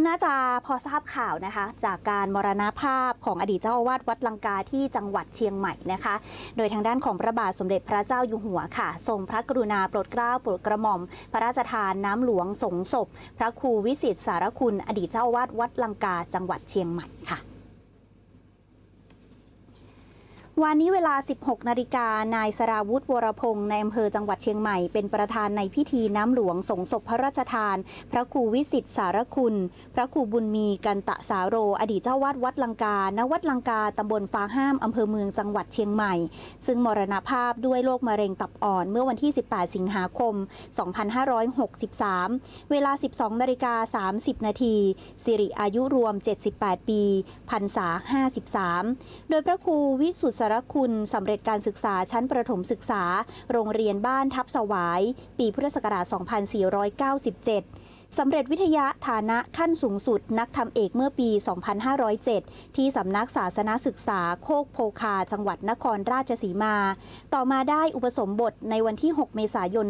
น่าจะพอทราบข่าวนะคะ จากการมรณภาพของอดีตเจ้าอาวาสวัดลังกาที่จังหวัดเชียงใหม่นะคะ โดยทางด้านของพระบาทสมเด็จพระเจ้าอยู่หัวค่ะ ทรงพระกรุณาโปรดเกล้าโปรดกระหม่อม พระราชทานน้ำหลวงสงศพ พระครูวิสิตสารคุณ อดีตเจ้าอาวาสวัดลังกาจังหวัดเชียงใหม่ค่ะ วันนี้เวลา 16 นาฬิกา นายสราวุธวรพงศ์ในอำเภอจังหวัดเชียงใหม่ เป็นประธานในพิธีน้ำหลวงสงศพพระราชทาน พระครูวิสิตสารคุณ พระครูบุญมีกันตะสาโร อดีตเจ้าวาดวัดลังกา ณ วัดลังกา ตำบลฟ้าห้าม อำเภอเมืองจังหวัดเชียงใหม่ ซึ่งมรณภาพด้วยโรคมะเร็งตับอ่อน เมื่อวันที่ 18 สิงหาคม 2563 เวลา 12 นาฬิกา 30 นาทีสิริอายุรวม 78 ปีพรรษา 53 โดยพระครูวิสุทธรคุณสำเร็จการศึกษาชั้นประถมศึกษา โรงเรียนบ้านทับสวาย ปีพุทธศักราช 2497สำเร็จวิทยาฐานะขั้นสูงสุดนักทำเอกเมื่อปี 2507 ที่สำนักศาสนศึกษาโคกโพคา จังหวัดนครราชสีมา ต่อมาได้อุปสมบทในวันที่ 6 เมษายน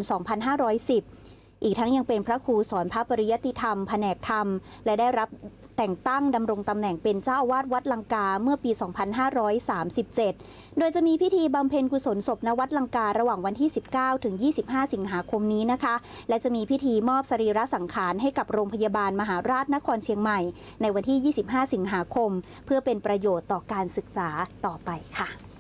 2510 อีกทั้งยังเป็นพระครูสอนพระปริยติธรรม แผนกธรรม และได้รับแต่งตั้งดำรงตำแหน่งเป็นเจ้าอาวาสวัดลังกาเมื่อปี 2537 โดยจะมีพิธีบำเพ็ญกุศลศพณวัดลังการะหว่างวันที่ 19 ถึง 25 สิงหาคมนี้นะคะ และจะมีพิธีมอบสรีระสังขารให้กับโรงพยาบาลมหาราชนครเชียงใหม่ ในวันที่ 25 สิงหาคม เพื่อเป็นประโยชน์ต่อการศึกษาต่อไปค่ะ